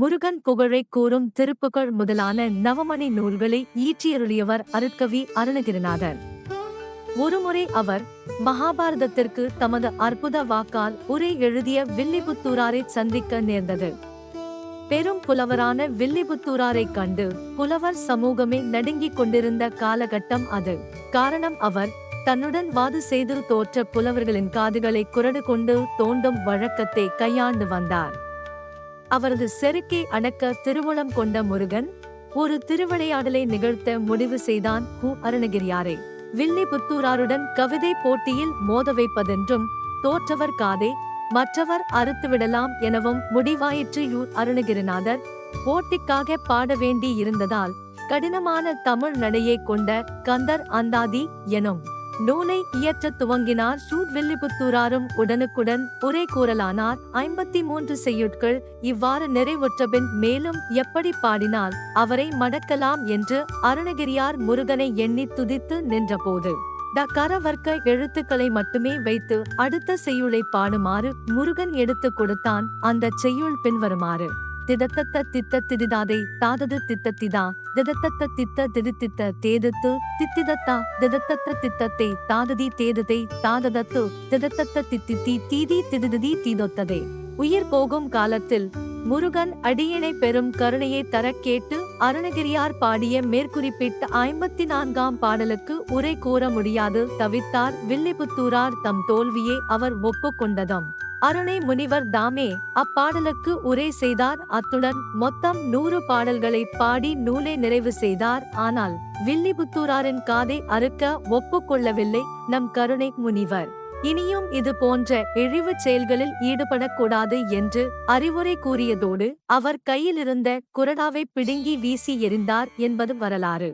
முருகன் புகழை கூறும் திருப்புகழ் முதலான நவமணி நூல்களை ஈற்றியருளியவர் அருட்கவி அருணகிரிநாதர். ஒருமுறை அவர் மகாபாரதத்திற்கு தமது அற்புத வாக்கால் உரை எழுதிய வில்லிபுத்தூராரை சந்திக்க நேர்ந்தது. பெரும் புலவரான வில்லிபுத்தூராரை கண்டு புலவர் சமூகமே நடுங்கிக் கொண்டிருந்த காலகட்டம் அது. காரணம் அவர் தன்னுடன் வாது செய்து தோற்ற புலவர்களின் காதுகளை குரடு கொண்டு தோண்டும் வழக்கத்தை கையாண்டு வந்தார். அவரது செருக்கை அடக்க திருமணம் கொண்ட முருகன் ஒரு திருவிளையாடலை நிகழ்த்த முடிவு செய்தான் கு. அருணகிரியாரை. வில்லிபுத்தூராருடன் கவிதை போட்டியில் மோத வைப்பதென்றும் தோற்றவர் காதை மற்றவர் அறுத்துவிடலாம் எனவும் முடிவாயிற்று யூ. அருணகிரிநாதர். போட்டிக்காக பாட வேண்டி இருந்ததால் கடினமான தமிழ் நடையை கொண்ட கந்தர் அந்தாதி எனும் நூலை இயற்றத் துவங்கினார் சூட் வில்லிபுத்தூராரும் உடனுக்குடன் ஒரே கூறலானார். ஐம்பத்தி மூன்று செய்யுட்கள் இவ்வாறு நிறைவுற்றபின் மேலும் எப்படி பாடினால் அவரை மடக்கலாம் என்று அருணகிரியார் முருகனை எண்ணி துதித்து நின்றபோது த கரவர்க்க எழுத்துக்களை மட்டுமே வைத்து அடுத்த செய்யுளை பாடுமாறு முருகன் எடுத்துக் கொடுத்தான். அந்த செய்யுள் பின்வருமாறு திதத்தத்த தித்த திதிதாதை தாதது தித்தத்திதா திதத்தத்த தித்த திதித்தித்த தேதத்து தித்திதத்தா. திதத்தத்த தித்தத்தை தாததி தேததை தாததத்து. திதத்தத்த தித்தித்தி தீதி திதிதி தீதொத்ததே. உயிர் போகும் காலத்தில் முருகன் அடியினை பெரும் கருணையை தர கேட்டு அருணகிரியார் பாடிய மேற்குறிப்பிட்ட ஐம்பத்தி நான்காம் பாடலுக்கு உரை கூற முடியாது தவித்தார் வில்லிபுத்தூரார் தம் தோல்வியை அவர் ஒப்புக்கொண்டதாம் அருணை முனிவர் தாமே அப்பாடலுக்கு உரை செய்தார். அத்துடன் மொத்தம் நூறு பாடல்களை பாடி நூலை நிறைவு செய்தார். ஆனால் வில்லிபுத்தூராரின் காதை அறுக்க ஒப்புக்கொள்ளவில்லை நம் கருணை முனிவர். இனியும் இது போன்ற இழிவு செயல்களில் ஈடுபடக்கூடாது என்று அறிவுரை கூறியதோடு அவர் கையிலிருந்த குரடாவை பிடுங்கி வீசி எறிந்தார் என்பது வரலாறு.